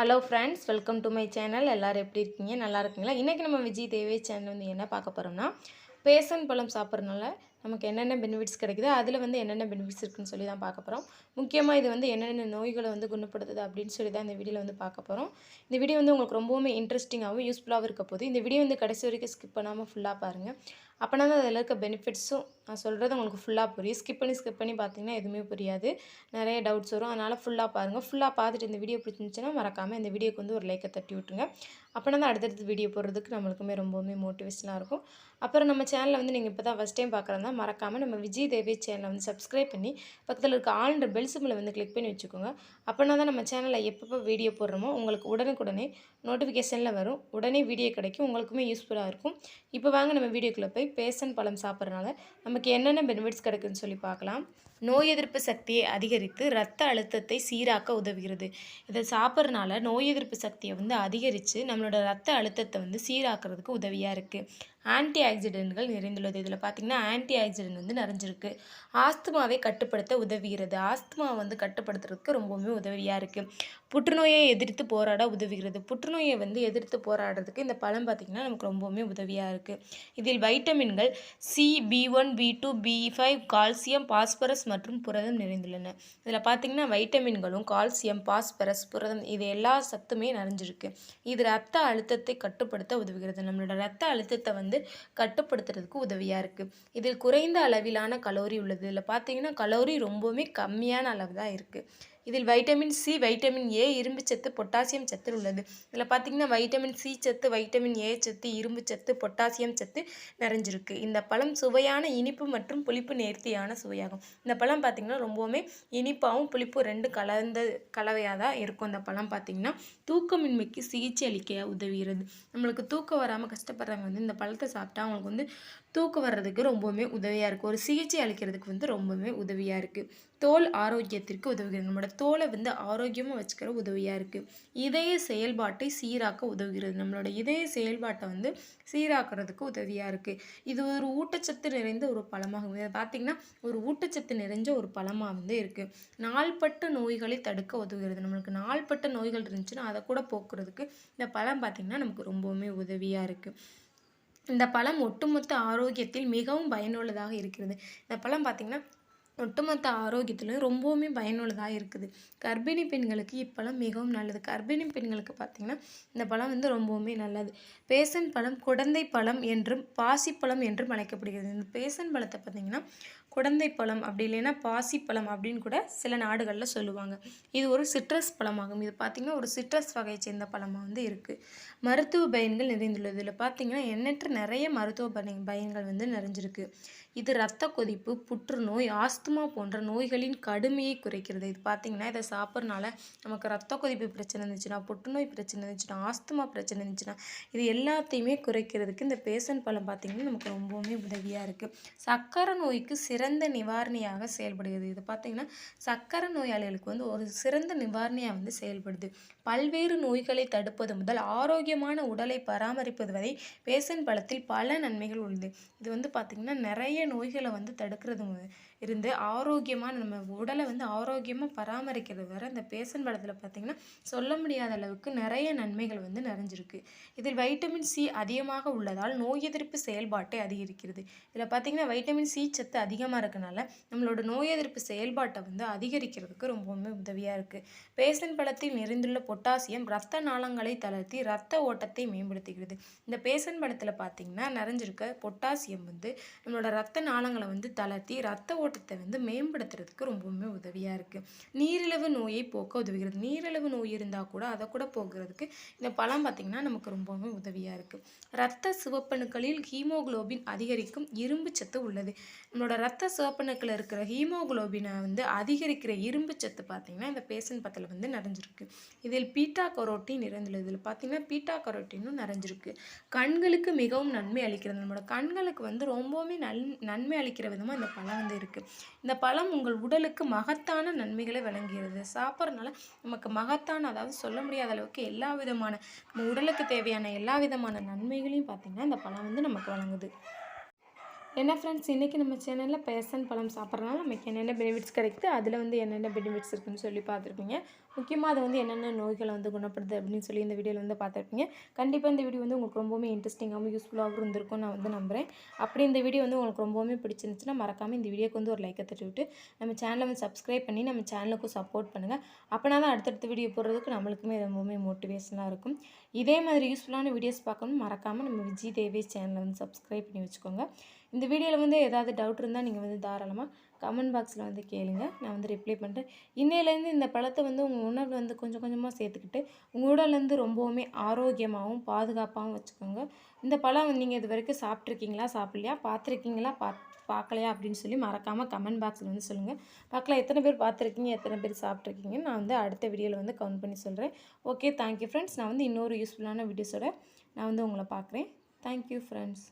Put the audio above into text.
Hello friends welcome to my channel எல்லோரும் எப்படி இருக்கீங்க? நல்லா இருக்கீங்களா? இன்றைக்கி நம்ம விஜய் தேவே சேனல் வந்து என்ன பார்க்க போகிறோம்னா பேசன் பழம் சாப்பிட்றதுனால நமக்கு என்னென்ன பெனிஃபிட்ஸ் கிடைக்குது அதில் வந்து என்னென்ன பெனிஃபிட்ஸ் இருக்குன்னு சொல்லி தான் பார்க்க போகிறோம் முக்கியமாக இது வந்து என்னென்ன நோய்களை வந்து குணப்படுத்துது அப்படின்னு சொல்லி தான் இந்த வீடியோவில் வந்து பார்க்க போகிறோம் இந்த வீடியோ வந்து உங்களுக்கு ரொம்பவுமே இன்ட்ரெஸ்டிங்காகவும் யூஸ்ஃபுல்லாகவும் இருக்க போகுது. இந்த வீடியோ வந்து கடைசி வரைக்கும் ஸ்கிப் பண்ணாமல் ஃபுல்லாக பாருங்கள் அப்போனா தான் அதில் இருக்க பெனிஃபிட்ஸும் நான் சொல்கிறது உங்களுக்கு ஃபுல்லாக புரியும். ஸ்கிப் பண்ணி ஸ்கிப் பண்ணி பார்த்தீங்கன்னா எதுவுமே புரியாது. நிறைய டவுட்ஸ் வரும். அதனால் ஃபுல்லாக பாருங்கள் ஃபுல்லாக பார்த்துட்டு இந்த வீடியோ பிடிச்சிருந்துச்சுன்னா மறக்காமல் இந்த வீடியோக்கு வந்து ஒரு லைக்கை தட்டி விட்டுருங்க. அப்போனா தான் அடுத்தடுத்து வீடியோ போடுறதுக்கு நம்மளுக்குமே ரொம்பவுமே மோட்டிவேஷனாக இருக்கும். அப்புறம் நம்ம சேனலில் வந்து நீங்கள் இப்போ தான் ஃபஸ்ட் டைம் பார்க்குறதா மறக்காமல் நம்ம விஜய் தேவி சேனலை வந்து சப்ஸ்கிரைப் பண்ணி பக்கத்தில் இருக்க ஆள்ன்ற பெல் சிம்பிளை வந்து கிளிக் பண்ணி வச்சுக்கோங்க. அப்போனா தான் நம்ம சேனலில் எப்பப்போ வீடியோ போடுறோமோ உங்களுக்கு உடனுக்குடனே நோட்டிஃபிகேஷனில் வரும். உடனே வீடியோ கிடைக்கும். உங்களுக்குமே யூஸ்ஃபுல்லாக இருக்கும். இப்போ வாங்க நம்ம வீடியோக்குள்ளே போய் பேசன் பழம் சாப்பிட்றதுனால நமக்கு என்னென்ன பெனிஃபிட்ஸ் கிடைக்குன்னு சொல்லி பார்க்கலாம். நோய் எதிர்ப்பு சக்தியை அதிகரித்து ரத்த அழுத்தத்தை சீராக்க உதவுகிறது. இதை சாப்பிட்றதுனால நோய் எதிர்ப்பு சக்தியை வந்து அதிகரித்து நம்மளோட ரத்த அழுத்தத்தை வந்து சீராக்கிறதுக்கு உதவியாக இருக்குது ஆன்டி ஆக்சிடென்ட்கள் நிறைந்துள்ளது. இதில் பார்த்திங்கன்னா ஆன்டி ஆக்சிடென்ட் வந்து நிறைஞ்சிருக்கு. ஆஸ்துமாவை கட்டுப்படுத்த உதவுகிறது. ஆஸ்துமா வந்து கட்டுப்படுத்துறதுக்கு ரொம்பவுமே உதவியாக இருக்குது புற்றுநோயை எதிர்த்து போராட உதவுகிறது. புற்றுநோயை வந்து எதிர்த்து போராடுறதுக்கு இந்த பழம் பார்த்திங்கன்னா நமக்கு ரொம்பவுமே உதவியாக இருக்குது இதில் வைட்டமின்கள் C B one B two B five calcium phosphorus மற்றும் புரதம் நிறைந்துள்ளன. இதில் பார்த்திங்கன்னா வைட்டமின்களும் கால்சியம் பாஸ்பரஸ் புரதம் இது எல்லா சத்துமே நிறைஞ்சிருக்கு. இது ரத்த அழுத்தத்தை கட்டுப்படுத்த உதவுகிறது. நம்மளோட ரத்த அழுத்தத்தை வந்து வந்து கட்டுப்படுத்துறதுக்கு உதவியாக இருக்குது இதில் குறைந்த அளவிலான கலோரி உள்ளது. இதில் பார்த்தீங்கன்னா கலோரி ரொம்பவுமே கம்மியான அளவு தான் இருக்குது இதில் வைட்டமின் சி வைட்டமின் ஏ இரும்பு சத்து பொட்டாசியம் சத்து உள்ளது. இதில் பார்த்தீங்கன்னா வைட்டமின் சி சத்து வைட்டமின் ஏ சத்து இரும்பு சத்து பொட்டாசியம் சத்து நிறைஞ்சிருக்கு. இந்த பழம் சுவையான இனிப்பு மற்றும் புளிப்பு நேர்த்தியான சுவையாகும். இந்த பழம் பார்த்திங்கன்னா ரொம்பவுமே இனிப்பாகவும் புளிப்பும் ரெண்டு கலந்த கலவையாக தான் இருக்கும். இந்த பழம் பார்த்திங்கன்னா தூக்கமின்மைக்கு சிகிச்சை அளிக்க உதவுகிறது. நம்மளுக்கு தூக்கம் வராமல் கஷ்டப்படுறவங்க வந்து இந்த பழத்தை சாப்பிட்டா அவங்களுக்கு வந்து தூக்கம் வர்றதுக்கு ரொம்பவுமே உதவியாக இருக்குது ஒரு சிகிச்சை அளிக்கிறதுக்கு வந்து ரொம்பவுமே உதவியாக இருக்குது தோல் ஆரோக்கியத்திற்கு உதவுகிறது. நம்மளோட தோலை வந்து ஆரோக்கியமாக வச்சுக்கிற உதவியாக இருக்குது இதய செயல்பாட்டை சீராக்க உதவுகிறது. நம்மளோட இதய செயல்பாட்டை வந்து சீராக்கிறதுக்கு உதவியாக இருக்குது இது ஒரு ஊட்டச்சத்து நிறைந்த ஒரு பழமாகும். இதை பார்த்திங்கன்னா ஒரு ஊட்டச்சத்து நிறைஞ்ச ஒரு பழமாக வந்து இருக்குது நாள்பட்ட நோய்களை தடுக்க உதவுகிறது. நம்மளுக்கு நாள்பட்ட நோய்கள் இருந்துச்சுன்னா அதை கூட போக்குறதுக்கு இந்த பழம் பார்த்திங்கன்னா நமக்கு ரொம்பவுமே உதவியாக இருக்குது இந்த பழம் ஒட்டுமொத்த ஆரோக்கியத்தில் மிகவும் பயனுள்ளதாக இருக்கிறது. இந்த பழம் பார்த்திங்கன்னா ஒட்டுமொத்த ஆரோக்கியத்திலும் ரொம்பவுமே பயனுள்ளதாக இருக்குது. கர்ப்பிணி பெண்களுக்கு இப்பழம் மிகவும் நல்லது. கர்ப்பிணி பெண்களுக்கு பார்த்திங்கன்னா இந்த பழம் வந்து ரொம்பவுமே நல்லது. பேசன் பழம் குடந்தை பழம் என்றும் பாசிப்பழம் என்றும் அழைக்கப்படுகிறது. இந்த பேசன் பழத்தை பார்த்திங்கன்னா குழந்தை பழம் அப்படி இல்லைன்னா பாசிப்பழம் அப்படின்னு கூட சில நாடுகளில் சொல்லுவாங்க. இது ஒரு சிட்ரஸ் பழமாகும். இது பார்த்திங்கன்னா ஒரு சிட்ரஸ் வகையை சேர்ந்த பழமாக வந்து இருக்குது மருத்துவ பயன்கள் நிறைந்துள்ளது. இதில் பார்த்திங்கன்னா எண்ணற்ற நிறைய மருத்துவ பயன் பயன்கள் வந்து நிறைஞ்சிருக்கு. இது ரத்த கொதிப்பு புற்றுநோய் ஆஸ்துமா போன்ற நோய்களின் கடுமையை குறைக்கிறது. இது பார்த்திங்கன்னா இதை சாப்பிட்றனால நமக்கு ரத்த கொதிப்பு பிரச்சனை இருந்துச்சுன்னா புற்றுநோய் பிரச்சனை இருந்துச்சுன்னா ஆஸ்துமா பிரச்சனை இருந்துச்சுன்னா இது எல்லாத்தையுமே குறைக்கிறதுக்கு இந்த பேசன் பழம் பார்த்திங்கன்னா நமக்கு ரொம்பவுமே உதவியாக இருக்குது சக்கரை நோய்க்கு சிறந்த நிவாரணியாக செயல்படுகிறது. இது பார்த்திங்கன்னா சக்கரை நோயாளிகளுக்கு வந்து ஒரு சிறந்த நிவாரணியாக வந்து செயல்படுது. பல்வேறு நோய்களை தடுப்பது முதல் ஆரோக்கியமான உடலை பராமரிப்பது வரை பேசன் பழத்தில் பல நன்மைகள் உள்ளது. இது வந்து பார்த்திங்கன்னா நிறைய நோய்களை வந்து தடுக்கிறது இருந்து ஆரோக்கியமாக நம்ம உடலை வந்து ஆரோக்கியமாக பராமரிக்கிறது வர இந்த பேசன் பழத்தில் பார்த்திங்கன்னா சொல்ல முடியாத அளவுக்கு நிறைய நன்மைகள் வந்து நிறைஞ்சிருக்கு. இதில் வைட்டமின் சி அதிகமாக உள்ளதால் நோய் எதிர்ப்பு செயல்பாட்டை அதிகரிக்கிறது. இதில் பார்த்திங்கன்னா வைட்டமின் சி சத்து அதிகமாக இருக்கனால நம்மளோட நோய் எதிர்ப்பு செயல்பாட்டை வந்து அதிகரிக்கிறதுக்கு ரொம்பவுமே உதவியாக இருக்குது பேசன் பழத்தில் நிறைந்துள்ள பொட்டாசியம் ரத்த நாளங்களை தளர்த்தி ரத்த ஓட்டத்தை மேம்படுத்துகிறது இந்த பேசன் பழத்தில் பார்த்திங்கன்னா நிறைஞ்சிருக்க பொட்டாசியம் வந்து நம்மளோட ரத்த நாளங்களை வந்து தளர்த்தி ரத்த ஓட்டத்தை வந்து மேம்படுத்துறதுக்கு ரொம்பவுமே உதவியாக இருக்குது நீரிழிவு நோயை போக்க உதவுகிறது. நீரிழிவு நோய் இருந்தால் கூட அதை கூட போகிறதுக்கு இந்த பழம் பார்த்திங்கன்னா நமக்கு ரொம்பவுமே உதவியாக இருக்குது ரத்த சிவப்பணுக்களில் ஹீமோகுளோபின் அதிகரிக்கும் இரும்பு சத்து உள்ளது. நம்மளோட ரத்த சிவப்பணுக்களில் இருக்கிற ஹீமோகுளோபினை வந்து அதிகரிக்கிற இரும்பு சத்து பார்த்திங்கன்னா இந்த பேசன் பத்தில் வந்து நிறைஞ்சிருக்கு. இதில் பீட்டா கரோட்டின் நிறைந்துள்ளது. இதில் பார்த்திங்கன்னா பீட்டா கரோட்டினும் நிறைஞ்சிருக்கு. கண்களுக்கு மிகவும் நன்மை அளிக்கிறது. நம்மளோட கண்களுக்கு வந்து ரொம்பவுமே நல் நன்மை அளிக்கிற விதமாக இந்த பழம் வந்து இருக்குது இந்த பழம் உங்கள் உடலுக்கு மகத்தான நன்மைகளை வழங்குகிறது. சாப்பிட்றதுனால நமக்கு மகத்தான அதாவது சொல்ல முடியாத அளவுக்கு எல்லா விதமான நம்ம உடலுக்கு தேவையான எல்லா விதமான நன்மைகளையும் பார்த்திங்கன்னா இந்த பழம் வந்து நமக்கு வழங்குது. என்ன ஃப்ரெண்ட்ஸ் இன்றைக்கி நம்ம சேனலில் பேசன் பழம் சாப்பிட்றதுனால நமக்கு என்னென்ன பெனிஃபிட்ஸ் கிடைக்குது? அதில் வந்து என்னென்ன பெனிஃபிட்ஸ் இருக்குன்னு சொல்லி பார்த்துருப்பீங்க. முக்கியமாக அது வந்து என்னென்ன நோய்களை வந்து குணப்படுது அப்படின்னு சொல்லி இந்த வீடியோவில் வந்து பார்த்துருப்பீங்க. கண்டிப்பாக இந்த வீடியோ வந்து உங்களுக்கு ரொம்பவுமே இன்ட்ரெஸ்டிங்காகவும் யூஸ்ஃபுல்லாகவும் இருந்திருக்கும் நான் வந்து நம்புகிறேன் அப்படி இந்த வீடியோ வந்து உங்களுக்கு ரொம்பவுமே பிடிச்சிருந்துச்சுன்னா மறக்காமல் இந்த வீடியோக்கு வந்து ஒரு லைக்கை தட்டிவிட்டு நம்ம சேனலை வந்து சப்ஸ்கிரைப் பண்ணி நம்ம சேனலுக்கும் சப்போர்ட் பண்ணுங்கள் அப்போனா தான் அடுத்தடுத்த வீடியோ போடுறதுக்கு நம்மளுக்குமே ரொம்பவுமே மோட்டிவேஷனாக இருக்கும். இதே மாதிரி யூஸ்ஃபுல்லான வீடியோஸ் பார்க்கணும் மறக்காமல் நம்ம விஜய் தேவி சேனலை வந்து சப்ஸ்கிரைப் பண்ணி வச்சுக்கோங்க. இந்த வீடியோவில் வந்து ஏதாவது டவுட் இருந்தால் நீங்கள் வந்து தாராளமாக கமெண்ட் பாக்ஸில் வந்து கேளுங்க. நான் வந்து ரிப்ளை பண்ணுறேன் இன்னையிலேருந்து இந்த பழத்தை வந்து உங்கள் உணவில் வந்து கொஞ்சம் கொஞ்சமாக சேர்த்துக்கிட்டு உங்கள் உடலேருந்து ரொம்பவுமே ஆரோக்கியமாகவும் பாதுகாப்பாகவும் வச்சுக்கோங்க. இந்த பழம் நீங்கள் இது வரைக்கும் சாப்பிட்ருக்கீங்களா சாப்பிட்லையா பார்த்துருக்கீங்களா பா பார்க்கலையா அப்படின்னு சொல்லி மறக்காமல் கமெண்ட் பாக்ஸில் வந்து சொல்லுங்கள் பார்க்கலாம் எத்தனை பேர் பார்த்துருக்கீங்க எத்தனை பேர் சாப்பிட்ருக்கீங்கன்னு நான் வந்து அடுத்த வீடியோவில் வந்து கவுண்ட் பண்ணி சொல்கிறேன் ஓகே தேங்க்யூ ஃப்ரெண்ட்ஸ் நான் வந்து இன்னொரு யூஸ்ஃபுல்லான வீடியோஸோட நான் வந்து உங்களை பார்க்குறேன். Thank you friends